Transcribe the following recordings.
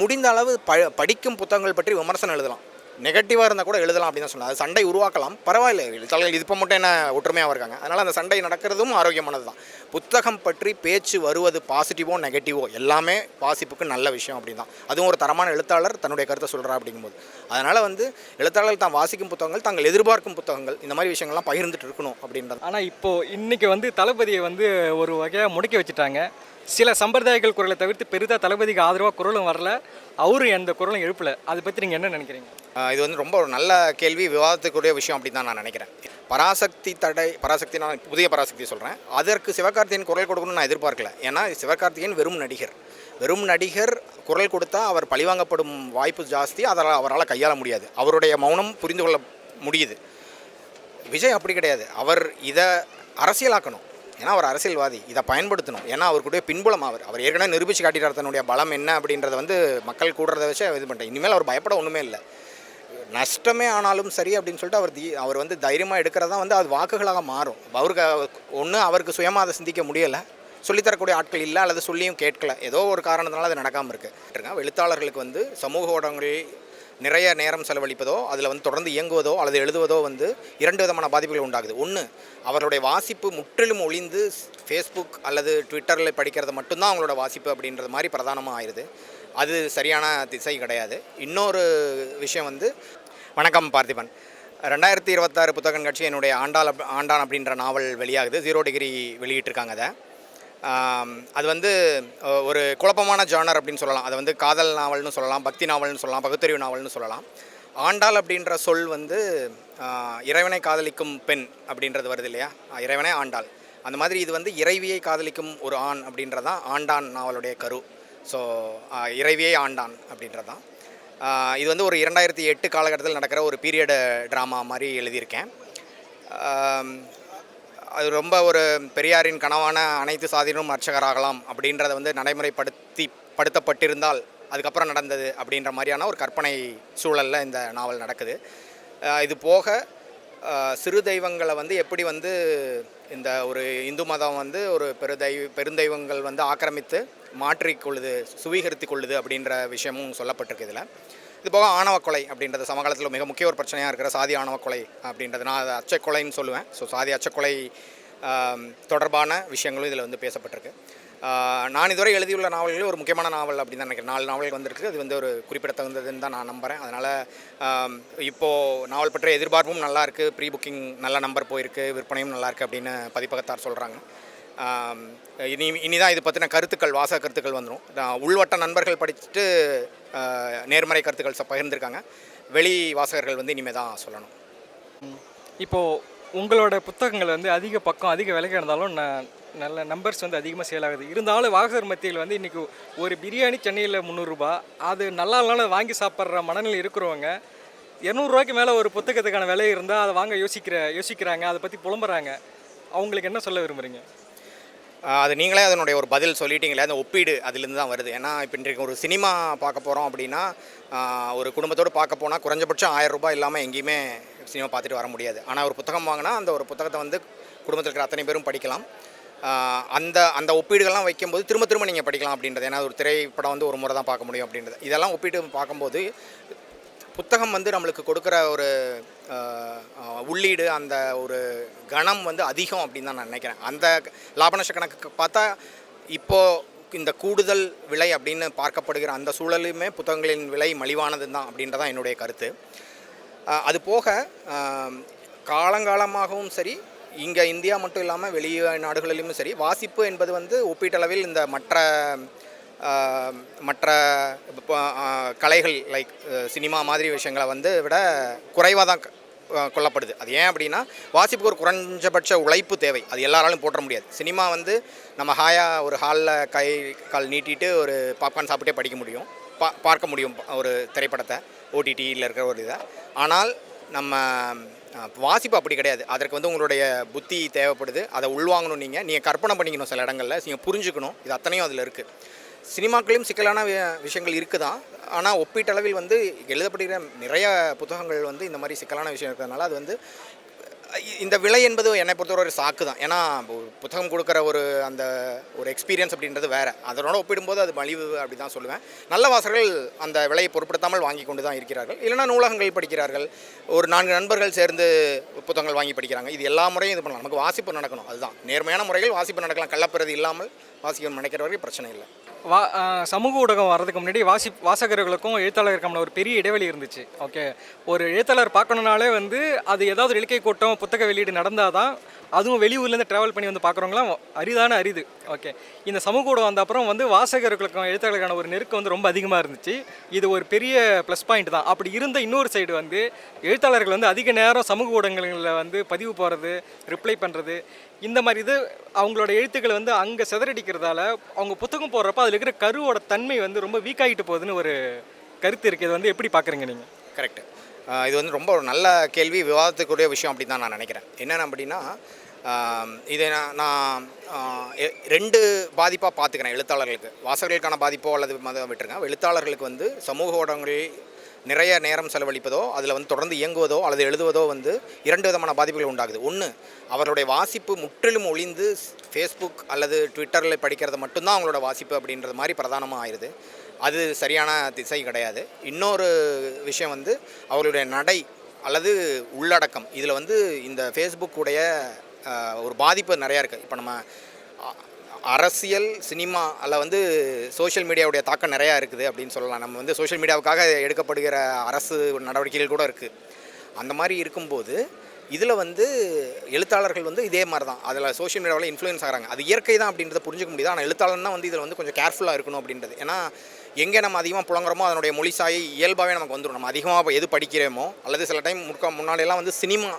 முடிந்த அளவு ப படிக்கும் புத்தகங்கள் பற்றி விமர்சனம் எழுதலாம். நெகட்டிவாக இருந்தால் கூட எழுதலாம் அப்படின்னு தான் சொன்னேன் அது சண்டை உருவாக்கலாம். பரவாயில்ல. எழுத்தாளர்கள் இது இப்போ மட்டும் என்ன ஒற்றுமையாக இருக்காங்க. அதனால் அந்த சண்டை நடக்கிறதும் ஆரோக்கியமானது தான். புத்தகம் பற்றி பேச்சு வருவது பாசிட்டிவோ நெகட்டிவோ எல்லாமே வாசிப்புக்கு நல்ல விஷயம் அப்படின்னு தான். அதுவும் ஒரு தரமான எழுத்தாளர் தன்னுடைய கருத்தை சொல்கிறா அப்படிங்கும்போது. அதனால் வந்து எழுத்தாளர்கள் தான் வாசிக்கும் புத்தகங்கள் தாங்கள் எதிர்பார்க்கும் புத்தகங்கள் இந்த மாதிரி விஷயங்கள்லாம் பகிர்ந்துட்டு இருக்கணும் அப்படின்றது. ஆனால் இப்போது இன்றைக்கி வந்து தளபதியை வந்து ஒரு வகையாக முடக்கி வச்சுட்டாங்க. சில சம்பிரதாயங்கள் குரலை தவிர்த்து பெரிதாக தளபதிக்கு ஆதரவாக குரலும் வரல. அவரும் எந்த குரலும் எழுப்பல. அதை பற்றி நீங்கள் என்ன நினைக்கிறீங்க? இது வந்து ரொம்ப ஒரு நல்ல கேள்வி விவாதத்துக்குரிய விஷயம் அப்படின்னு தான் நான் நினைக்கிறேன். பராசக்தி தடை பராசக்தி நான் புதிய பராசக்தி சொல்கிறேன் அதற்கு சிவகார்த்திகேயன் குரல் கொடுக்கணும்னு நான் எதிர்பார்க்கல. ஏன்னா சிவகார்த்திகேயன் வெறும் நடிகர். வெறும் நடிகர் குரல் கொடுத்தா அவர் பழிவாங்கப்படும் வாய்ப்பு ஜாஸ்தி. அதனால் அவரால் கையாள முடியாது. அவருடைய மௌனம் புரிந்து கொள்ள முடியுது. விஜய் அப்படி கிடையாது. அவர் இதை அரசியலாக்கணும். ஏன்னா அவர் அரசியல்வாதி. இதை பயன்படுத்தணும். ஏன்னா அவருக்குடைய பின்புலம் அவர். அவர் ஏற்கனவே நிரூபித்து காட்டிட்டார் தன்னுடைய பலம் என்ன அப்படின்றத வந்து மக்கள் கூடுறத வச்சு இது பண்ணிட்டேன் இனிமேல் அவர் பயப்பட ஒன்றுமே இல்லை. நஷ்டமே ஆனாலும் சரி அப்படின்னு சொல்லிட்டு அவர் தி- அவர் வந்து தைரியமாக எடுக்கிறதா வந்து அது வாக்குகளாக மாறும். அவருக்கு ஒன்று அவருக்கு சுயமாக அதை சிந்திக்க முடியலை. சொல்லித்தரக்கூடிய ஆட்கள் இல்லை அல்லது சொல்லியும் கேட்கல. ஏதோ ஒரு காரணத்தினால அது நடக்காமல் இருக்குது எழுத்தாளர்களுக்கு வந்து சமூக ஊடகங்களில் நிறைய நேரம் செலவழிப்பதோ அதில் வந்து தொடர்ந்து இயங்குவதோ அல்லது எழுதுவதோ வந்து இரண்டு விதமான பாதிப்புகள் உண்டாகுது. ஒன்று அவருடைய வாசிப்பு முற்றிலும் ஒளிந்து ஃபேஸ்புக் அல்லது ட்விட்டரில் படிக்கிறது மட்டும்தான் அவங்களோட வாசிப்பு அப்படின்றது மாதிரி பிரதானமாக ஆயிடுது அது சரியான திசை கிடையாது. இன்னொரு விஷயம் வந்து வணக்கம் பார்த்திபன். ரெண்டாயிரத்தி இருபத்தாறு புத்தக கண்காட்சி என்னுடைய ஆண்டாள் ஆண்டான் அப்படின்ற நாவல் வெளியாகுது. ஜீரோ டிகிரி வெளியிட்டிருக்காங்க அதை. அது வந்து ஒரு குழப்பமான ஜானர் அப்படின்னு சொல்லலாம். அது வந்து காதல் நாவல்னு சொல்லலாம் பக்தி நாவல்னு சொல்லலாம் பகுத்தறிவு நாவல்னு சொல்லலாம். ஆண்டாள் அப்படின்ற சொல் வந்து இறைவனை காதலிக்கும் பெண் அப்படின்றது வருது இல்லையா? இறைவனை இறைவனே ஆண்டாள். அந்த மாதிரி இது வந்து இறைவியை காதலிக்கும் ஒரு ஆண் அப்படின்றதான் ஆண்டான் நாவலுடைய கரு. ஸோ இறைவியை ஆண்டான் அப்படின்றதான். இது வந்து ஒரு இரண்டாயிரத்தி எட்டு காலகட்டத்தில் நடக்கிற ஒரு பீரியட் ட்ராமா மாதிரி எழுதியிருக்கேன். அது ரொம்ப ஒரு பெரியாரின் கனவான அனைத்து சாதியினரும் அர்ச்சகராகலாம் அப்படின்றத வந்து நடைமுறைப்படுத்தி படுத்தப்பட்டிருந்தால் அதுக்கப்புறம் நடந்தது அப்படின்ற மாதிரியான ஒரு கற்பனை சூழலில் இந்த நாவல் நடக்குது. இது போக சிறு தெய்வங்களை வந்து எப்படி வந்து இந்த ஒரு இந்து மதம் வந்து ஒரு பெருதெய்வ பெருந்தெய்வங்கள் வந்து ஆக்கிரமித்து மாற்றிக்கொள்ளுது சுவீகரித்து கொள்ளுது அப்படின்ற விஷயமும் சொல்லப்பட்டிருக்கு இதில். இது போக ஆணவ கொலை அப்படின்றது சமகாலத்தில் மிக முக்கிய ஒரு பிரச்சனையாக இருக்கிற சாதி ஆணவ கொலை அப்படின்றது. நான் அதை அச்சக்கொலைன்னு சொல்லுவேன். ஸோ சாதி அச்சக்கொலை தொடர்பான விஷயங்களும் இதில் வந்து பேசப்பட்டிருக்கு. நான் இதுவரை எழுதியுள்ள நாவல்களில் ஒரு முக்கியமான நாவல் அப்படின்னு தான் நினைக்கிறேன். நாலு நாவல்கள் வந்திருக்கு. அது வந்து ஒரு குறிப்பிடத்தகுந்ததுன்னு தான் நான் நம்புகிறேன் அதனால் இப்போது நாவல் பற்றிய எதிர்பார்ப்பும் நல்லாயிருக்கு ப்ரீ புக்கிங் நல்ல நம்பர் போயிருக்கு. விற்பனையும் நல்லாயிருக்கு அப்படின்னு பதிப்பகத்தார் சொல்கிறாங்க இனி இனிதான் இது பற்றின கருத்துக்கள் வாசக கருத்துக்கள் வந்துடும் நான் உள்வட்ட நண்பர்கள் படிச்சுட்டு நேர்மறை கருத்துக்கள் ச- பகிர்ந்திருக்காங்க. வெளி வாசகர்கள் வந்து இனிமேல் தான் சொல்லணும். இப்போது உங்களோட புத்தகங்கள் வந்து அதிக பக்கம் அதிக விலைக்கு இருந்தாலும் நான் நல்ல நம்பர்ஸ் வந்து அதிகமாக சேல் ஆகுது. இருந்தாலும் வாசகர் மத்தியில் வந்து இன்றைக்கி ஒரு பிரியாணி சென்னையில் முந்நூறுரூபா அது நல்லா இல்லைனாலும் வாங்கி சாப்பிட்ற மனநிலை இருக்கிறவங்க இரநூறுவாய்க்கு மேலே ஒரு புத்தகத்துக்கான விலை இருந்தால் அதை வாங்க யோசிக்கிற யோசிக்கிறாங்க அதை பற்றி புலம்புறாங்க. அவங்களுக்கு என்ன சொல்ல விரும்புகிறீங்க அது நீங்களே அதனுடைய ஒரு பதில் சொல்லிட்டீங்களே அந்த ஒப்பீடு அதுலேருந்து தான் வருது. ஏன்னா இப்போ இன்றைக்கு ஒரு சினிமா பார்க்க போகிறோம் அப்படின்னா ஒரு குடும்பத்தோடு பார்க்க போனால் குறைஞ்சபட்சம் ஆயிரம் ரூபாய் இல்லாமல் எங்கேயுமே சினிமா பார்த்துட்டு வர முடியாது. ஆனால் ஒரு புத்தகம் வாங்கினா அந்த ஒரு புத்தகத்தை வந்து குடும்பத்தில் இருக்கிற அத்தனை பேரும் படிக்கலாம். அந்த அந்த ஒப்பீடுகள்லாம் வைக்கும்போது திரும்ப திரும்ப நீங்கள் படிக்கலாம் அப்படின்றது. ஏன்னா ஒரு திரைப்படம் வந்து ஒரு முறை தான் பார்க்க முடியும் அப்படின்றது. இதெல்லாம் ஒப்பீடு பார்க்கும்போது புத்தகம் வந்து நம்மளுக்கு கொடுக்குற ஒரு உள்ளீடு அந்த ஒரு கணம் வந்து அதிகம் அப்படின்னு தான் நான் நினைக்கிறேன். அந்த லாப நஷ்ட கணக்கு பார்த்தா இப்போது இந்த கூடுதல் விலை அப்படின்னு பார்க்கப்படுகிற அந்த சூழலுமே புத்தகங்களின் விலை மலிவானது தான் அப்படின்றதான் என்னுடைய கருத்து. அது போக காலங்காலமாகவும் சரி இங்கே இந்தியா மட்டும் இல்லாமல் வெளி நாடுகளிலும் சரி வாசிப்பு என்பது வந்து ஒப்பீட்டளவில் இந்த மற்ற மற்ற கலைகள் லைக் சினிமா மாதிரி விஷயங்களை வந்து விட குறைவாக தான் கொல்லப்படுது. அது ஏன் அப்படின்னா வாசிப்புக்கு ஒரு குறைஞ்சபட்ச உழைப்பு தேவை. அது எல்லாராலும் போற்ற முடியாது. சினிமா வந்து நம்ம ஹாயாக ஒரு ஹாலில் கை கால் நீட்டிட்டு ஒரு பாப்கார்ன் சாப்பிட்டே படிக்க முடியும். பா பார்க்க முடியும் ஒரு திரைப்படத்தை ஓடிடியில் இருக்கிற ஒரு இதை. ஆனால் நம்ம வாசிப்பு அப்படி கிடையாது. அதற்கு வந்து உங்களுடைய புத்தி தேவைப்படுது. அதை உள்வாங்கணும் நீங்கள் நீங்கள் கற்பனை பண்ணிக்கணும் சில இடங்களில். நீங்கள் புரிஞ்சுக்கணும். இது அத்தனையும் அதில் இருக்குது சினிமாக்களையும் சிக்கலான வி- விஷயங்கள் இருக்குதான். ஆனால் ஒப்பீட்டளவில் வந்து எழுதப்படுகிற நிறைய புத்தகங்கள் வந்து இந்த மாதிரி சிக்கலான விஷயம் இருக்கிறதுனால அது வந்து இந்த விலை என்பது என்னை பொறுத்தவரை ஒரு சாக்கு தான் ஏன்னா புத்தகம் கொடுக்குற ஒரு அந்த ஒரு எக்ஸ்பீரியன்ஸ் அப்படின்றது வேறு. அதனோட ஒப்பிடும்போது அது மலிவு அப்படி தான் சொல்லுவேன். நல்ல வாசகர்கள் அந்த விலையை பொருட்படுத்தாமல் வாங்கி கொண்டு தான் இருக்கிறார்கள். இல்லைனா நூலகங்கள் படிக்கிறார்கள். ஒரு நான்கு நண்பர்கள் சேர்ந்து புத்தகங்கள் வாங்கி படிக்கிறாங்க. இது எல்லா முறையும் இது பண்ணலாம். நமக்கு வாசிப்பு நடக்கணும். அதுதான். நேர்மையான முறையில் வாசிப்பு நடக்கலாம். கள்ளப்பிரதி இல்லாமல் வாசிக்கணும்னு நினைக்கிற வரைக்கும் பிரச்சனை இல்லை. வா சமூக ஊடகம் வர்றதுக்கு முன்னாடி வாசி வாசகர்களுக்கும் எழுத்தாளருக்கும் ஒரு பெரிய இடைவெளி இருந்துச்சு. ஓகே ஒரு எழுத்தாளர் பார்க்கணுனாலே வந்து அது ஏதாவது ஒரு இலக்கிய கூட்டம் புத்தக வெளியீடு நடந்தால் தான் அதுவும் வெளியூர்லேருந்து ட்ராவல் பண்ணி வந்து பார்க்குறவங்களாம் அரிதான அரிது. ஓகே இந்த சமூக ஊடகம் வந்த அப்புறம் வந்து வாசகர்களுக்கும் எழுத்தாளருக்கான ஒரு நெருக்கம் வந்து ரொம்ப அதிகமாக இருந்துச்சு. இது ஒரு பெரிய ப்ளஸ் பாயிண்ட் தான். அப்படி இருந்த இன்னொரு சைடு வந்து எழுத்தாளர்கள் வந்து அதிக நேரம் சமூக ஊடகங்களில் வந்து பதிவு போகிறது ரிப்ளை பண்ணுறது இந்த மாதிரி இது அவங்களோட எழுத்துக்களை வந்து அங்கே சிதறடிக்கிறதால அவங்க புத்தகம் போடுறப்ப அதில் இருக்கிற கருவோட தன்மை வந்து ரொம்ப வீக்காகிட்டு போகுதுன்னு ஒரு கருத்து இருக்குது இது வந்து எப்படி பார்க்குறீங்க நீங்கள் கரெக்டு இது வந்து ரொம்ப ஒரு நல்ல கேள்வி விவாதத்துக்குரிய விஷயம் அப்படின்னு தான் நான் நினைக்கிறேன். என்னென்ன அப்படின்னா இதை நான் நான் ரெண்டு பாதிப்பாக பார்த்துக்கிறேன் எழுத்தாளர்களுக்கு. வாசகர்களுக்கான பாதிப்போ அல்லது விட்டுருக்கேன் விட்டுருங்க. எழுத்தாளர்களுக்கு வந்து சமூக ஊடகங்களில் நிறைய நேரம் செலவழிப்பதோ அதில் வந்து தொடர்ந்து இயங்குவதோ அல்லது எழுதுவதோ வந்து இரண்டு விதமான பாதிப்புகள் உண்டாகுது. ஒன்று அவருடைய வாசிப்பு முற்றிலும் ஒளிந்து ஃபேஸ்புக் அல்லது ட்விட்டரில் படிக்கிறது மட்டும்தான் அவங்களோட வாசிப்பு அப்படின்றது மாதிரி பிரதானமாக ஆயிடுது அது சரியான திசை கிடையாது. இன்னொரு விஷயம் வந்து அவர்களுடைய நடை அல்லது உள்ளடக்கம். இதில் வந்து இந்த ஃபேஸ்புக் உடைய ஒரு பாதிப்பு நிறையா இருக்குது இப்போ நம்ம அரசியல் சினிமா அல்ல வந்து சோஷியல் மீடியாவுடைய தாக்கம் நிறையா இருக்குது அப்படின்னு சொல்லலாம். நம்ம வந்து சோஷியல் மீடியாவுக்காக எடுக்கப்படுகிற அரசு நடவடிக்கைகள் கூட இருக்குது அந்த மாதிரி இருக்கும்போது இதில் வந்து எழுத்தாளர்கள் வந்து இதே மாதிரி தான். அதில் சோஷியல் மீடியாவில் இன்ஃப்ளூயன்ஸ் ஆகிறாங்க. அது இயற்கை தான் அப்படின்றத புரிஞ்சுக்க முடியுது. ஆனால் எழுத்தாளர்னா வந்து இதில் வந்து கொஞ்சம் கேர்ஃபுல்லாக இருக்கணும் அப்படின்றது. ஏன்னா எங்கே நம்ம அதிகமாக புழங்குறோமோ அதனுடைய மொழி சாயை இயல்பாகவே நமக்கு வந்துடும் நம்ம அதிகமாக எது படிக்கிறோமோ அல்லது சில டைம் முற்க முன்னாடியெல்லாம் வந்து சினிமா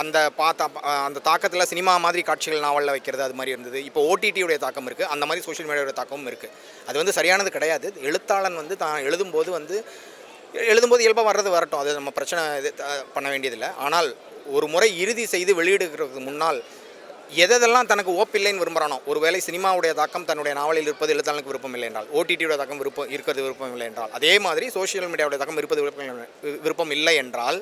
அந்த பார்த்தா அந்த தாக்கத்தில் சினிமா மாதிரி காட்சிகள் நாவலில் வைக்கிறது அது மாதிரி இருந்தது. இப்போ ஓடிடியுடைய தாக்கம் இருக்குது அந்த மாதிரி சோஷியல் மீடியாவுடைய தாக்கமும் இருக்குது அது வந்து சரியானது கிடையாது. எழுத்தாளன் வந்து தான் எழுதும்போது வந்து எழுதும்போது இயல்பாக வர்றது வரட்டும். அது நம்ம பிரச்சனை இது பண்ண வேண்டியதில்லை. ஆனால் ஒரு முறை இறுதி செய்து வெளியிடுகிறதுக்கு முன்னால் எதெல்லாம் தனக்கு ஓப்பில்லைன்னு விரும்புகிறானோ ஒருவேளை சினிமாவுடைய தாக்கம் தன்னுடைய நாவலில் இருப்பது எழுத்தாளனுக்கு விருப்பம் இல்லை என்றால் ஓடிடியோட தாக்கம் விருப்பம் இருக்கிறது விருப்பம் இல்லை என்றால் அதே மாதிரி சோஷியல் மீடியாவுடைய தாக்கம் இருப்பது விருப்பம் விருப்பம் இல்லை என்றால்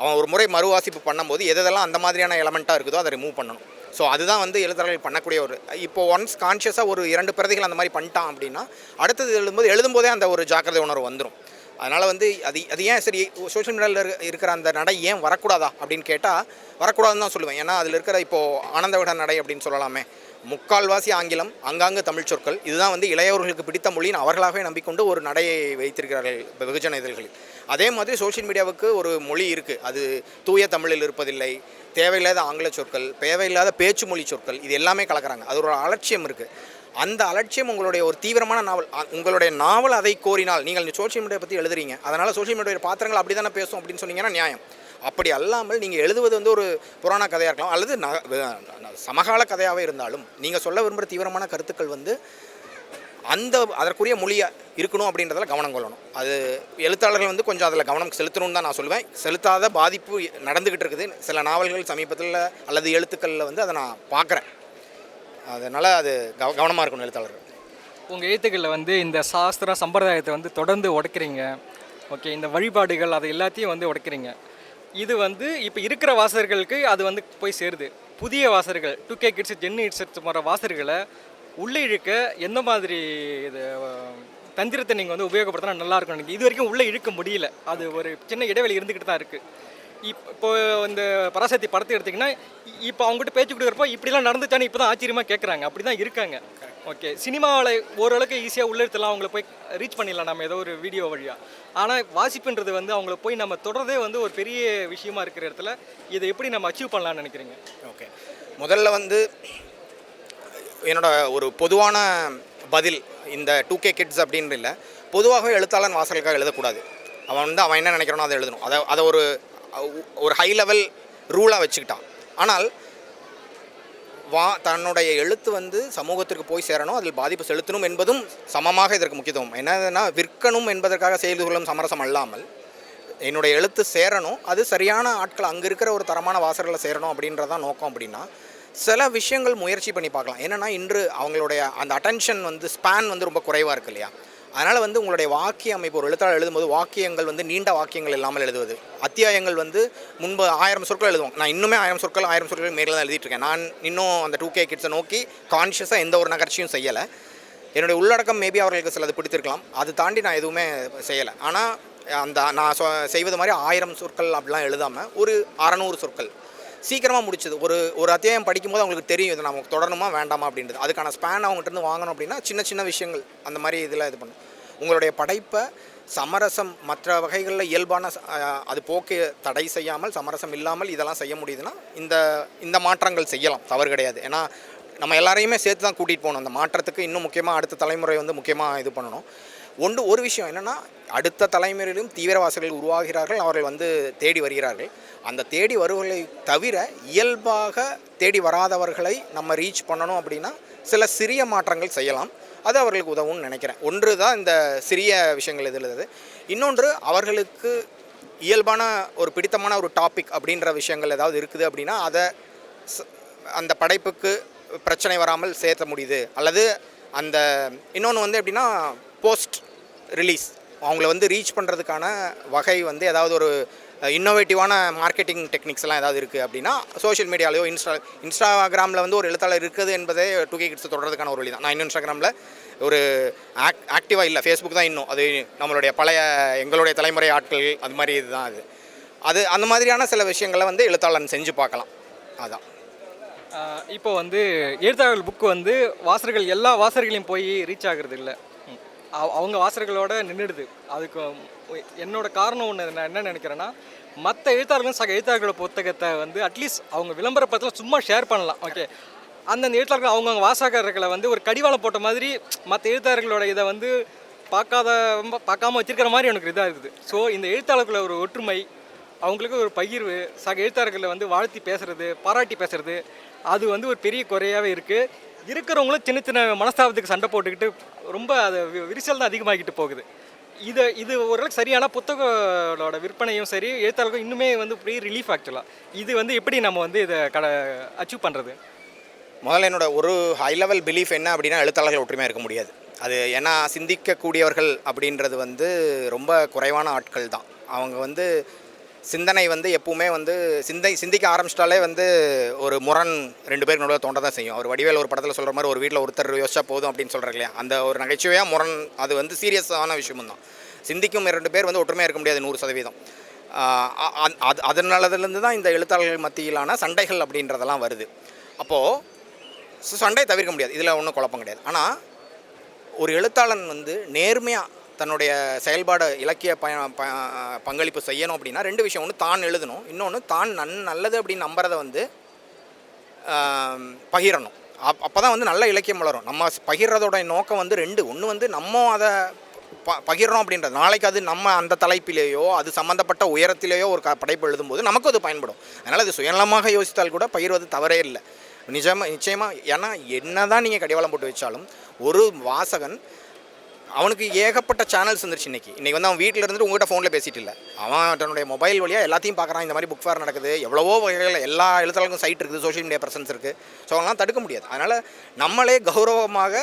அவன் ஒரு முறை மறுவாசிப்பு பண்ணும்போது எதெல்லாம் அந்த மாதிரியான எலமெண்ட்டாக இருக்குதோ அதை ரிமூவ் பண்ணணும். ஸோ அதுதான் வந்து எழுத்தாளர்கள் பண்ணக்கூடிய ஒரு இப்போ ஒன்ஸ் கான்ஷியஸாக ஒரு இரண்டு பிரதிகள் அந்த மாதிரி பண்ணிட்டான் அப்படின்னா அடுத்தது எழுதும்போது எழுதும்போதே அந்த ஒரு ஜாக்கிரதை உணர்வு வந்துடும் அதனால் வந்து அது அது ஏன் சரி சோஷியல் மீடியாவில் இருக்கிற அந்த நடை ஏன் வரக்கூடாதா அப்படின்னு கேட்டால் வரக்கூடாதுன்னு தான் சொல்லுவேன். ஏன்னா அதில் இருக்கிற இப்போது ஆனந்த விட நடை அப்படின்னு சொல்லலாமே. முக்கால்வாசி ஆங்கிலம் அங்காங்கு தமிழ் சொற்கள் இதுதான் வந்து இளையவர்களுக்கு பிடித்த மொழின்னு அவர்களாகவே நம்பிக்கொண்டு ஒரு நடையை வைத்திருக்கிறார்கள் வெகுஜன இதழ்களில். அதே மாதிரி சோஷியல் மீடியாவுக்கு ஒரு மொழி இருக்குது அது தூய தமிழில் இருப்பதில்லை தேவையில்லாத ஆங்கில சொற்கள் தேவையில்லாத பேச்சு மொழி சொற்கள் இது எல்லாமே கலக்கிறாங்க. அது ஒரு அலட்சியம் இருக்குது அந்த அலட்சியம் உங்களுடைய ஒரு தீவிரமான நாவல் உங்களுடைய நாவல் அதை கோரினால் நீங்கள் சோஷியல் மீடியா பற்றி எழுதுறீங்க. அதனால் சோஷியல் மீடியா பாத்திரங்கள் அப்படி தானே பேசும் அப்படின்னு சொன்னீங்கன்னா நியாயம். அப்படி அல்லாமல் நீங்கள் எழுதுவது வந்து ஒரு புராண கதையாக இருக்கலாம் அல்லது சமகால கதையாகவே இருந்தாலும் நீங்கள் சொல்ல விரும்புகிற தீவிரமான கருத்துக்கள் வந்து அந்த அதற்குரிய மொழியாக இருக்கணும் அப்படின்றதில் கவனம் கொள்ளணும். அது எழுத்தாளர்கள் வந்து கொஞ்சம் அதில் கவனம் செலுத்தணும்னு தான் நான் சொல்லுவேன். செலுத்தாத பாதிப்பு நடந்துக்கிட்டு இருக்குது. சில நாவல்கள் சமீபத்தில் அல்லது எழுத்துக்களில் வந்து அதை நான் பார்க்குறேன் அதனால் அது கவ கவனமாக இருக்கணும் எழுத்தாளர்கள் உங்கள் எழுத்துக்களில் வந்து இந்த சாஸ்திரம் சம்பிரதாயத்தை வந்து தொடர்ந்து உடைக்கிறீங்க. ஓகே இந்த வழிபாடுகள் அதை எல்லாத்தையும் வந்து உடைக்கிறீங்க. இது வந்து இப்போ இருக்கிற வாசகர்களுக்கு அது வந்து போய் சேருது. புதிய வாசகர்கள் டூ கே கிட்ஸ் ஜென் இட்ஸ் போகிற வாசகர்களை உள்ளே இழுக்க எந்த மாதிரி இது தந்திரத்தை நீங்கள் வந்து உபயோகப்படுத்தினா நல்லா இருக்கும் எனக்கு இது வரைக்கும் உள்ளே இழுக்க முடியல. அது ஒரு சின்ன இடைவெளி இருந்துக்கிட்டு தான் இருக்குது இப்போ இந்த பராசக்தி படத்தை எடுத்திங்கன்னா இப்போ அவங்ககிட்ட பேச்சு கொடுக்குறப்போ இப்படிலாம் நடந்துச்சானே இப்போ தான் ஆச்சரியமாக கேட்குறாங்க அப்படி தான் இருக்காங்க ஓகே சினிமாவில் ஓரளவுக்கு ஈஸியாக உள்ளெடுத்துலாம் அவங்கள போய் ரீச் பண்ணிடலாம் நம்ம ஏதோ ஒரு வீடியோ வழியாக ஆனால் வாசிப்புன்றது வந்து அவங்கள போய் நம்ம தொடர்றதே வந்து ஒரு பெரிய விஷயமா இருக்கிற இடத்துல இதை எப்படி நம்ம அச்சீவ் பண்ணலாம்னு நினைக்கிறீங்க? ஓகே முதல்ல வந்து என்னோட ஒரு பொதுவான பதில் இந்த டூ கே கிட்ஸ் அப்படின்னு இல்லை பொதுவாகவே எழுத்தாளன் வாசலுக்காக எழுதக்கூடாது. அவன் வந்து அவன் என்ன நினைக்கிறானோ அதை எழுதணும். அதை அதை ஒரு ஒரு ஹை லெவல் ரூலாக வச்சுக்கிட்டான். ஆனால் வா தன்னுடைய எழுத்து வந்து சமூகத்திற்கு போய் சேரணும் அதில் பாதிப்பு செலுத்தணும் என்பதும் சமமாக இதற்கு முக்கியத்துவம். என்னதுன்னா விற்கணும் என்பதற்காக செய்து கொள்ளும் சமரசம் அல்லாமல் என்னுடைய எழுத்து சேரணும் அது சரியான ஆட்கள் அங்கே இருக்கிற ஒரு தரமான வாசகர்களை சேரணும் அப்படின்றதான் நோக்கம் அப்படின்னா சில விஷயங்கள் முயற்சி பண்ணி பார்க்கலாம். என்னென்னா இன்று அவங்களுடைய அந்த அட்டென்ஷன் வந்து ஸ்பேன் வந்து ரொம்ப குறைவாக இருக்கு இல்லையா? அதனால் வந்து உங்களுடைய வாக்கிய அமைப்பு ஒரு எழுத்தாளர் எழுதும்போது வாக்கியங்கள் வந்து நீண்ட வாக்கியங்கள் இல்லாமல் எழுதுவது. அத்தியாயங்கள் வந்து முன்பு ஆயிரம் சொற்கள் எழுதுவோம். நான் இன்னுமே ஆயிரம் சொற்கள் ஆயிரம் சொற்கள் மேலே தான் எழுதிட்டுருக்கேன் நான் இன்னும் அந்த டூ கே கிட்ஸை நோக்கி கான்ஷியஸாக எந்த ஒரு நகர்ச்சியும் செய்யலை. என்னுடைய உள்ளடக்கம் மேபி அவர்களுக்கு சிலது பிடித்திருக்கலாம். அது தாண்டி நான் எதுவுமே செய்யலை. ஆனால் அந்த நான் சொ செய்வது மாதிரி ஆயிரம் சொற்கள் அப்படிலாம் எழுதாமல் ஒரு அறநூறு சொற்கள் சீக்கிரமாக முடிச்சது. ஒரு ஒரு அத்தியாயம் படிக்கும்போது அவங்களுக்கு தெரியும் இது நமக்கு தொடரணுமா வேண்டாமா அப்படின்றது. அதுக்கான ஸ்பேன் அவங்ககிட்ட இருந்து வாங்கணும் அப்படின்னா சின்ன சின்ன விஷயங்கள். அந்த மாதிரி இதில் இது பண்ணும். உங்களுடைய படைப்பை சமரசம் மற்ற வகைகளில் இயல்பான அது போக்கு தடை செய்யாமல் சமரசம் இல்லாமல் இதெல்லாம் செய்ய முடியுதுன்னா இந்த இந்த மாற்றங்கள் செய்யலாம். தவறு கிடையாது. ஏன்னா நம்ம எல்லாரையுமே சேர்த்து தான் கூட்டிகிட்டு போகணும். அந்த மாற்றத்துக்கு இன்னும் முக்கியமாக அடுத்த தலைமுறை வந்து முக்கியமாக இது பண்ணணும். ஒன்று ஒரு விஷயம் என்னென்னா அடுத்த தலைமுறையிலும் தீவிரவாசிகள் உருவாகிறார்கள் அவர்கள் வந்து தேடி வருகிறார்கள். அந்த தேடி வருவர்களை தவிர இயல்பாக தேடி வராதவர்களை நம்ம ரீச் பண்ணணும் அப்படின்னா சில சிறிய மாற்றங்கள் செய்யலாம். அது அவர்களுக்கு உதவும்னு நினைக்கிறேன். ஒன்று தான் இந்த சிறிய விஷயங்கள் இதில் இன்னொன்று அவர்களுக்கு இயல்பான ஒரு பிடித்தமான ஒரு டாபிக் அப்படின்ற விஷயங்கள் ஏதாவது இருக்குது அப்படின்னா அதை அந்த படைப்புக்கு பிரச்சனை வராமல் சேர்த்த முடியுது. அல்லது அந்த இன்னொன்று வந்து எப்படின்னா போஸ்ட் ரிலீஸ் அவங்கள வந்து ரீச் பண்ணுறதுக்கான வகை வந்து ஏதாவது ஒரு இன்னோவேட்டிவான மார்க்கெட்டிங் டெக்னிக்ஸ்லாம் ஏதாவது இருக்குது அப்படின்னா சோஷியல் மீடியாலையோ இன்ஸ்டா இன்ஸ்டாகிராமில் வந்து ஒரு எழுத்தாளர் இருக்குது என்பதே டூ கே கிட்ஸ் தொடர்றதுக்கான ஒரு வழி தான் நான் இன்னும் இன்ஸ்டாகிராமில் ஒரு ஆக் ஆக்டிவாக இல்லை. ஃபேஸ்புக் தான் இன்னும். அது நம்மளுடைய பழைய எங்களுடைய தலைமுறை ஆட்கள் அது மாதிரி இதுதான் அது. அது அந்த மாதிரியான சில விஷயங்களை வந்து எழுத்தாளன் செஞ்சு பார்க்கலாம். அதான். இப்போ வந்து எழுத்தாளர்கள் புக்கு வந்து வாசகர்கள் எல்லா வாசகர்களையும் போய் ரீச் ஆகிறது இல்லை. அவங்க வாசகர்களோட நின்றுடுது அதுக்கு என்னோட காரணம் ஒன்று நான் என்ன நினைக்கிறேன்னா மற்ற எழுத்தாளர்களும் சக எழுத்தாளர்களோட புத்தகத்தை வந்து அட்லீஸ்ட் அவங்க விளம்பர படத்தில் சும்மா ஷேர் பண்ணலாம் ஓகே அந்தந்த எழுத்தாளர்கள் அவங்கவுங்க வாசகர்களை வந்து ஒரு கடிவாளம் போட்ட மாதிரி மற்ற எழுத்தாளர்களோட இதை வந்து பார்க்காத பார்க்காம வச்சிருக்கிற மாதிரி எனக்கு இதாக இருக்குது. ஸோ இந்த எழுத்தாளர்களோட ஒரு ஒற்றுமை அவங்களுக்கு ஒரு பகிர்வு சக எழுத்தாளர்களை வந்து வாழ்த்தி பேசுறது பாராட்டி பேசுறது அது வந்து ஒரு பெரிய குறையாகவே இருக்குது இருக்கிறவங்களும் சின்ன சின்ன மனஸ்தாபத்துக்கு சண்டை போட்டுக்கிட்டு ரொம்ப அது விரிசல் தான் அதிகமாகிட்டு போகுது. இது இது ஓரளவுக்கு சரியான புத்தகங்களோட விற்பனையும் சரி எழுத்தாளர்களும் இன்னுமே வந்து ப்ரீ ரிலீஃப் ஆக்சுவலாக இது வந்து எப்படி நம்ம வந்து இதை கட அச்சீவ் பண்ணுறது முதல்ல என்னோட ஒரு ஹை லெவல் பிலீஃப் என்ன அப்படின்னா எழுத்தாளர்கள் ஒற்றுமையாக இருக்க முடியாது. அது ஏன்னா சிந்திக்கக்கூடியவர்கள் அப்படின்றது வந்து ரொம்ப குறைவான ஆட்கள் தான். அவங்க வந்து சிந்தனை வந்து எப்பவுமே வந்து சிந்தை சிந்திக்க ஆரம்பிச்சிட்டாலே வந்து ஒரு முரண் ரெண்டு பேருக்கு நடுவில் தோண்ட தான் செய்யும். ஒரு வடிவேல் ஒரு படத்தில் சொல்கிற மாதிரி ஒரு வீட்டில் ஒருத்தர் யோசிச்சா போதும் அப்படின்னு சொல்கிறாங்க இல்லையா? அந்த ஒரு நகைச்சுவையாக முரண் அது வந்து சீரியஸான விஷயமும் தான். சிந்திக்கும் ரெண்டு பேர் வந்து ஒற்றுமையாக இருக்க முடியாது நூறு சதவீதம். அது அதனாலதுலேருந்து தான் இந்த எழுத்தாளர்கள் மத்தியிலான சண்டைகள் அப்படின்றதெல்லாம் வருது. அப்போது ஸோ சண்டையை தவிர்க்க முடியாது. இதில் ஒன்றும் குழப்பம் கிடையாது. ஆனால் ஒரு எழுத்தாளன் வந்து நேர்மையாக தன்னுடைய செயல்பாடு இலக்கிய ப பங்களிப்பு செய்யணும் அப்படின்னா ரெண்டு விஷயம். ஒன்று தான் எழுதணும். இன்னொன்று தான் நன் நல்லது அப்படின்னு நம்புறதை வந்து பகிரணும். அப் அப்போ தான் வந்து நல்ல இலக்கியம் வளரும். நம்ம பகிர்றதோட நோக்கம் வந்து ரெண்டு. ஒன்று வந்து நம்ம அதை ப பகிர்றோம் அப்படின்றது. நாளைக்கு அது நம்ம அந்த தலைப்பிலேயோ அது சம்மந்தப்பட்ட உயரத்திலேயோ ஒரு க படைப்பு எழுதும்போது நமக்கு அது பயன்படும். அதனால் அது சுயநலமாக யோசித்தால் கூட பகிர்வது தவறே இல்லை. நிஜமாக நிச்சயமாக ஏன்னா என்ன தான் நீங்கள் கடிவாளம் போட்டு வச்சாலும் ஒரு வாசகன் அவனுக்கு ஏகப்பட்ட சேனல்ஸ் வந்துருச்சு இன்னைக்கு. இன்றைக்கி வந்து அவன் வீட்டில் இருந்துட்டு உங்கள்கிட்ட ஃபோனில் பேசிட்டு இல்லை. அவன் தன்னுடைய மொபைல் வழியாக எல்லாத்தையும் பார்க்குறான். இந்த மாதிரி புக் ஃபேர் நடக்குது. எவ்வளவோ வகைகள் எல்லா எழுத்தாளருக்கும் சைட் இருக்குது. சோஷியல் மீடியா பிரசன்ஸ் இருக்குது ஸோ அவங்களாம் தடுக்க முடியாது. அதனால் நம்மளே கௌரவமாக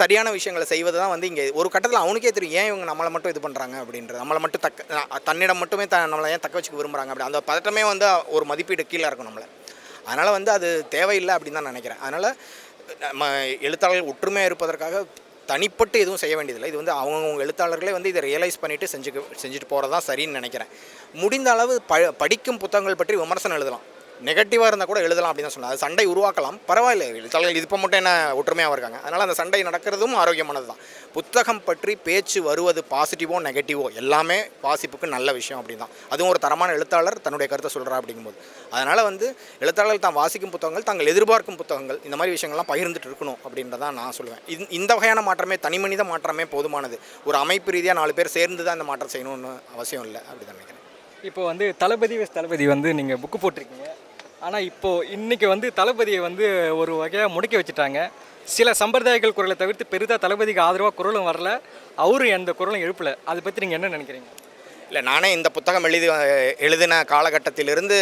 சரியான விஷயங்களை செய்வது தான் வந்து இங்கே ஒரு கட்டத்தில் அவனுக்கே தெரியும். ஏன் இவங்க நம்மளை மட்டும் இது பண்ணுறாங்க அப்படின்றது? நம்மளை மட்டும் தக்க தன்னிடம் மட்டுமே த நம்மளை ஏன் தக்க வச்சுக்க விரும்புகிறாங்க அப்படி. அந்த பதட்டமே வந்து ஒரு மதிப்பீடு கீழே இருக்கும் நம்மளை. அதனால் வந்து அது தேவையில்லை அப்படின்னு தான் நினைக்கிறேன். அதனால் நம்ம எழுத்தாளர்கள் ஒற்றுமையாக இருப்பதற்காக தனிப்பட்டு எதுவும் செய்ய வேண்டியதில்லை. இது வந்து அவங்கவுங்க எழுத்தாளர்களே வந்து இதை ரியலைஸ் பண்ணிவிட்டு செஞ்சுக்க செஞ்சுட்டு போகிறது தான் சரின்னு நினைக்கிறேன். முடிந்த அளவு ப படிக்கும் புத்தகங்கள் பற்றி விமர்சனம் எழுதலாம். நெகட்டிவாக இருந்தால் கூட எழுதலாம் அப்படின்னு தான் சொன்னாங்க. அது சண்டை உருவாக்கலாம். பரவாயில்ல. எழுத்தாளர்கள் இது இப்போ மட்டும் என்ன ஒற்றுமையாக இருக்காங்க. அதனால் அந்த சண்டை நடக்கிறதும் ஆரோக்கியமானது தான். புத்தகம் பற்றி பேச்சு வருவது பாசிட்டிவோ நெகட்டிவோ எல்லாமே வாசிப்புக்கு நல்ல விஷயம் அப்படி தான். அதுவும் ஒரு தரமான எழுத்தாளர் தன்னுடைய கருத்தை சொல்கிறா அப்படிங்கும்போது. அதனால் வந்து எழுத்தாளர்கள் தான் வாசிக்கும் புத்தகங்கள் தாங்கள் எதிர்பார்க்கும் புத்தகங்கள் இந்த மாதிரி விஷயங்கள்லாம் பகிர்ந்துட்டு இருக்கணும் அப்படின்றதான் நான் சொல்லுவேன். இந்த இந்த வகையான மாற்றமே தனி மனித மாற்றமே போதுமானது. ஒரு அமைப்பு ரீதியாக நாலு பேர் சேர்ந்து தான் இந்த மாற்றம் செய்யணும்னு அவசியம் இல்லை அப்படி தான் நினைக்கிறேன். இப்போ வந்து தளபதி தளபதி வந்து நீங்கள் புக்கு போட்டிருக்கீங்க. ஆனால் இப்போது இன்றைக்கி வந்து தளபதியை வந்து ஒரு வகையாக முடக்கி வச்சுட்டாங்க. சில சம்பிரதாயங்கள் குரலை தவிர்த்து பெரிதாக தளபதிக்கு ஆதரவாக குரலும் வரல. அவரும் எந்த குரலும் எழுப்பலை. அதை பற்றி நீங்கள் என்ன நினைக்கிறீங்க? இல்லை நானே இந்த புத்தகம் எழுதி எழுதின காலகட்டத்திலிருந்து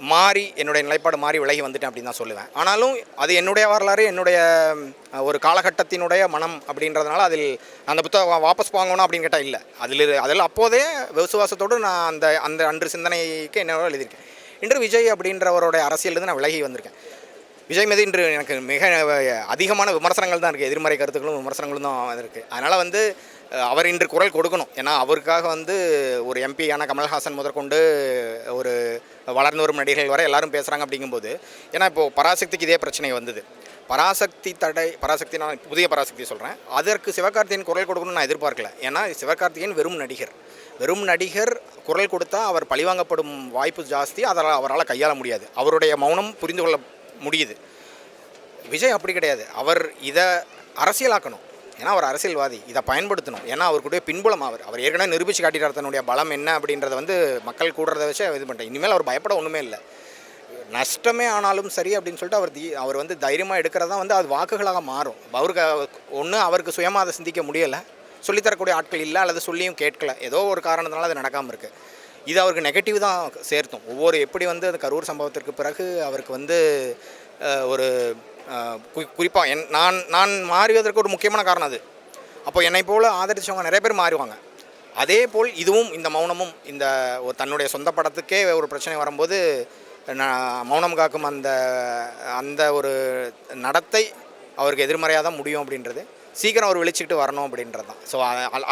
மாறி என்னுடைய நிலைப்பாடு மாறி விலகி வந்துட்டேன் அப்படின்னு தான் சொல்லுவேன். ஆனாலும் அது என்னுடைய வரலாறு என்னுடைய ஒரு காலகட்டத்தினுடைய மனம் அப்படின்றதுனால அதில் அந்த புத்தகம் வா- வாபஸ் வாங்கணும் அப்படின்னு கேட்டால் இல்லை. அதில் அதில் அப்போதே விசுவாசத்தோடு நான் அந்த அந்த அன்று சிந்தனைக்கு என்னோட எழுதியிருக்கேன். இன்று விஜய் அப்படின்றவருடைய அரசியலிருந்து நான் விலகி வந்திருக்கேன். விஜய் மீது இன்று எனக்கு மிக அதிகமான விமர்சனங்கள் தான் இருக்குது எதிர்மறை கருத்துக்களும் விமர்சனங்களும் தான் இருக்குது அதனால் வந்து அவர் இன்று குரல் கொடுக்கணும். ஏன்னா அவருக்காக வந்து ஒரு எம்பியான கமல்ஹாசன் முதற்கொண்டு ஒரு வளர்ந்து வரும் நடிகர்கள் வரை எல்லாரும் பேசுகிறாங்க அப்படிங்கும்போது ஏன்னா இப்போது பராசக்திக்கு இதே பிரச்சனை வந்தது. பராசக்தி தடை பராசக்தி நான் புதிய பராசக்தி சொல்கிறேன் அதற்கு சிவகார்த்திகேயன் குரல் கொடுக்கணும்னு நான் எதிர்பார்க்கல. ஏன்னா சிவகார்த்திகேயன் வெறும் நடிகர். வெறும் நடிகர் குரல் கொடுத்தா அவர் பழிவாங்கப்படும் வாய்ப்பு ஜாஸ்தி. அதனால் அவரால் கையாள முடியாது. அவருடைய மௌனம் புரிந்து கொள்ள முடியுது. விஜய் அப்படி கிடையாது. அவர் இதை அரசியலாக்கணும். ஏன்னா அவர் அரசியல்வாதி. இதை பயன்படுத்தணும். ஏன்னா அவருக்குடைய பின்புலம் அவர். அவர் ஏற்கனவே நிரூபித்து காட்டிட்டார். தன்னுடைய பலம் என்ன அப்படின்றத வந்து மக்கள் கூடுறத வச்சு இது பண்ணிட்டேன் இனிமேல் அவர் பயப்பட ஒன்றுமே இல்லை. நஷ்டமே ஆனாலும் சரி அப்படின்னு சொல்லிட்டு அவர் தி- அவர் வந்து தைரியமாக எடுக்கிறதா வந்து அது வாக்குகளாக மாறும். அவருக்கு ஒன்று அவருக்கு சுயமாக அதை சிந்திக்க முடியலை. சொல்லித்தரக்கூடிய ஆட்கள் இல்லை அல்லது சொல்லியும் கேட்கல. ஏதோ ஒரு காரணத்தினால அது நடக்காமல் இருக்குது இது அவருக்கு நெகட்டிவ் தான் சேர்த்தும். ஒவ்வொரு எப்படி வந்து அந்த கரூர் சம்பவத்திற்கு பிறகு அவருக்கு வந்து ஒரு குறிப்பாக என் நான் நான் மாறுவதற்கு ஒரு முக்கியமான காரணம் அது. அப்போ என்னை போல் ஆதரிச்சவங்க நிறைய பேர் மாறுவாங்க. அதே போல் இதுவும் இந்த மௌனமும் இந்த ஒரு தன்னுடைய சொந்த படத்துக்கே ஒரு பிரச்சனை வரும்போது நான் மௌனம் காக்கும் அந்த அந்த ஒரு நடத்தை அவருக்கு எதிர்மறையாக தான் முடியும் அப்படின்றது. சீக்கிரம் அவர் வெளிச்சிக்கிட்டு வரணும் அப்படின்றது தான். ஸோ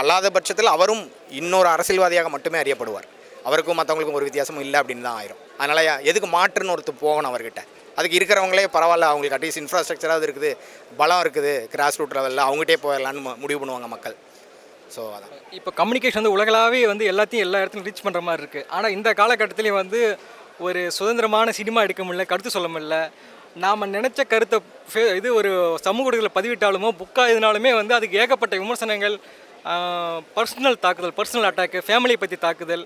அல்லாத பட்சத்தில் அவரும் இன்னொரு அரசியல்வாதியாக மட்டுமே அறியப்படுவார். அவருக்கும் மற்றவங்களுக்கும் ஒரு வித்தியாசமும் இல்லை அப்படின்னு தான் ஆயிரும். அதனால் எதுக்கு மாற்றுன்னு ஒருத்தர் போகணும் அவர்கிட்ட? அதுக்கு இருக்கிறவங்களே பரவாயில்ல அவங்களுக்கு அட்லீஸ்ட் இன்ஃப்ராஸ்ட்ரக்சராக இருக்குது பலம் இருக்குது கிராஸ் ரூட் லெவலில் அவங்ககிட்டே போயிடலான்னு முடிவு பண்ணுவாங்க மக்கள். ஸோ அதான். இப்போ கம்யூனிகேஷன் வந்து உலகளாவே வந்து எல்லாத்தையும் எல்லா இடத்துலையும் ரீச் பண்ணுற மாதிரி இருக்குது ஆனால் இந்த காலகட்டத்திலையும் வந்து ஒரு சுதந்திரமான சினிமா எடுக்க முடியல கருத்து சொல்ல முடியல. நாம் நினச்ச கருத்தை ஃபே- இது ஒரு சமூக ஊடகத்தில் பதிவிட்டாலுமோ புக்காக இதனாலுமே வந்து அதுக்கு ஏகப்பட்ட விமர்சனங்கள் பர்சனல் தாக்குதல் பர்சனல் அட்டாக்கு ஃபேமிலியை பற்றி தாக்குதல்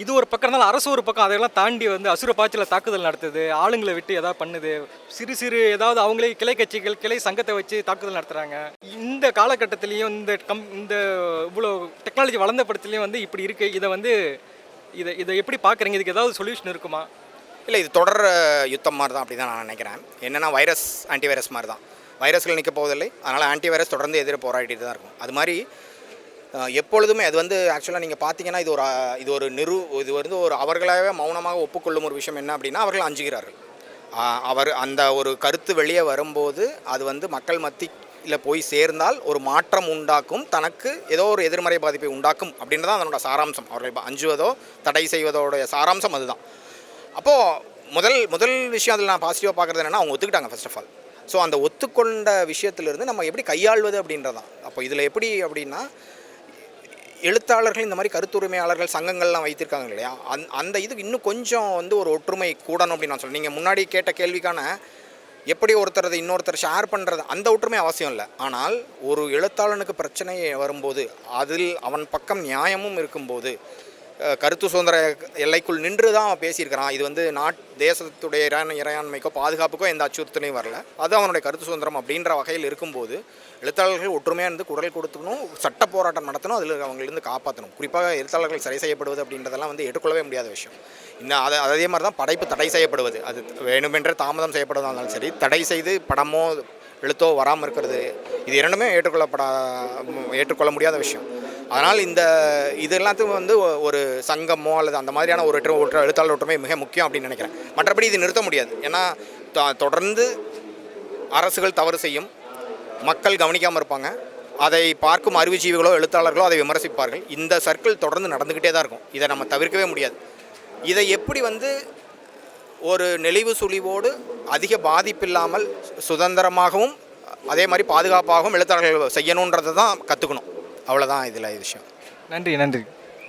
இது ஒரு பக்கம் இருந்தாலும் அரசு ஒரு பக்கம் அதையெல்லாம் தாண்டி வந்து அசுர பாய்ச்சல தாக்குதல் நடத்துது ஆளுங்களை விட்டு ஏதாவது பண்ணுது சிறு சிறு ஏதாவது அவங்களே கிளை கட்சிகள் கிளை சங்கத்தை வச்சு தாக்குதல் நடத்துகிறாங்க இந்த காலகட்டத்திலையும் இந்த கம் இந்த இவ்வளோ டெக்னாலஜி வளர்ந்த படத்துலையும் வந்து இப்படி இருக்குது இதை வந்து இதை இதை எப்படி பார்க்குறீங்க? இதுக்கு ஏதாவது சொல்யூஷன் இருக்குமா? இல்லை இது தொடர் யுத்தம் மாதிரி தான் அப்படி தான் நான் நினைக்கிறேன். என்னென்னா வைரஸ் ஆன்டி வைரஸ் மாதிரி தான் வைரஸ்கள் நிற்க போவதில்லை. அதனால் ஆன்டி வைரஸ் தொடர்ந்து எதிர போராடிட்டு தான் இருக்கும். அது மாதிரி எப்பொழுதுமே அது வந்து ஆக்சுவலாக நீங்கள் பார்த்தீங்கன்னா இது ஒரு இது ஒரு நிரு இது வந்து ஒரு அவர்களாகவே மௌனமாக ஒப்புக்கொள்ளும் ஒரு விஷயம் என்ன அப்படின்னா அவர்கள் அஞ்சுகிறார்கள். அவர் அந்த ஒரு கருத்து வெளியே வரும்போது அது வந்து மக்கள் மத்தியில் போய் சேர்ந்தால் ஒரு மாற்றம் உண்டாக்கும் தனக்கு ஏதோ ஒரு எதிர்மறை பாதிப்பை உண்டாக்கும் அப்படின்றதான் அதனோட சாராம்சம். அவர்கள் அஞ்சுவதோ தடை செய்வதோடைய சாராம்சம் அதுதான். அப்போது முதல் முதல் விஷயம் அதில் நான் பாசிட்டிவாக பார்க்குறது என்னென்னா அவங்க ஒத்துக்கிட்டாங்க ஃபர்ஸ்ட் ஆஃப் ஆல் ஸோ அந்த ஒத்துக்கொண்ட விஷயத்துலேருந்து நம்ம எப்படி கையாள்வது அப்படின்றதான். அப்போ இதில் எப்படி அப்படின்னா எழுத்தாளர்கள் இந்த மாதிரி கருத்துரிமையாளர்கள் சங்கங்கள்லாம் வைத்திருக்காங்க இல்லையா? அந் அந்த இதுக்கு இன்னும் கொஞ்சம் வந்து ஒரு ஒற்றுமை கூடணும் அப்படின்னு நான் சொல்கிறேன் நீங்கள் முன்னாடி கேட்ட கேள்விக்கான எப்படி ஒருத்தர் இன்னொருத்தர் ஷேர் பண்ணுறது அந்த ஒற்றுமை அவசியம் இல்லை. ஆனால் ஒரு எழுத்தாளனுக்கு பிரச்சனை வரும்போது அதில் அவன் பக்கம் நியாயமும் இருக்கும்போது கருத்து சுதந்திர எல்லைக்குள் நின்று தான் அவன் பேசியிருக்கிறான். இது வந்து நாட் தேசத்துடைய இறையாண்மை இறையாண்மைக்கோ பாதுகாப்புக்கோ எந்த அச்சுறுத்தலையும் வரல. அது அவனுடைய கருத்து சுதந்திரம் அப்படின்ற வகையில் இருக்கும்போது எழுத்தாளர்கள் ஒற்றுமையாக இருந்து குரல் கொடுத்துக்கணும் சட்ட போராட்டம் நடத்தணும் அதில் அவங்களிருந்து காப்பாற்றணும் குறிப்பாக எழுத்தாளர்கள் சரி செய்யப்படுவது அப்படின்றதெல்லாம் வந்து ஏற்றுக்கொள்ளவே முடியாத விஷயம். இந்த அதை அதே மாதிரி தான் படைப்பு தடை செய்யப்படுவது. அது வேணுமென்றே தாமதம் செய்யப்படுவதாக இருந்தாலும் சரி தடை செய்து படமோ எழுத்தோ வராமல் இருக்கிறது இது இரண்டுமே ஏற்றுக்கொள்ளப்படா ஏற்றுக்கொள்ள முடியாத விஷயம். அதனால் இந்த இது எல்லாத்துக்கும் வந்து ஒரு சங்கமோ அல்லது அந்த மாதிரியான ஒரு ஒற்று- எழுத்தாளர் ஒற்றுமை மிக முக்கியம் அப்படின்னு நினைக்கிறேன். மற்றபடி இது நிறுத்த முடியாது. ஏன்னா த- தொடர்ந்து அரசுகள் தவறு செய்யும். மக்கள் கவனிக்காமல் இருப்பாங்க. அதை பார்க்கும் அறிவுஜீவிகளோ எழுத்தாளர்களோ அதை விமர்சிப்பார்கள். இந்த சர்க்கிள் தொடர்ந்து நடந்துக்கிட்டே தான் இருக்கும். இதை நம்ம தவிர்க்கவே முடியாது. இதை எப்படி வந்து ஒரு நெளிவு சுழிவோடு அதிக பாதிப்பில்லாமல் சுதந்திரமாகவும் அதே மாதிரி பாதுகாப்பாகவும் எழுத்தாளர்கள் செய்யணுன்றதை தான் கற்றுக்கணும் அவ்வளோதான் இதில் விஷயம். நன்றி நன்றி.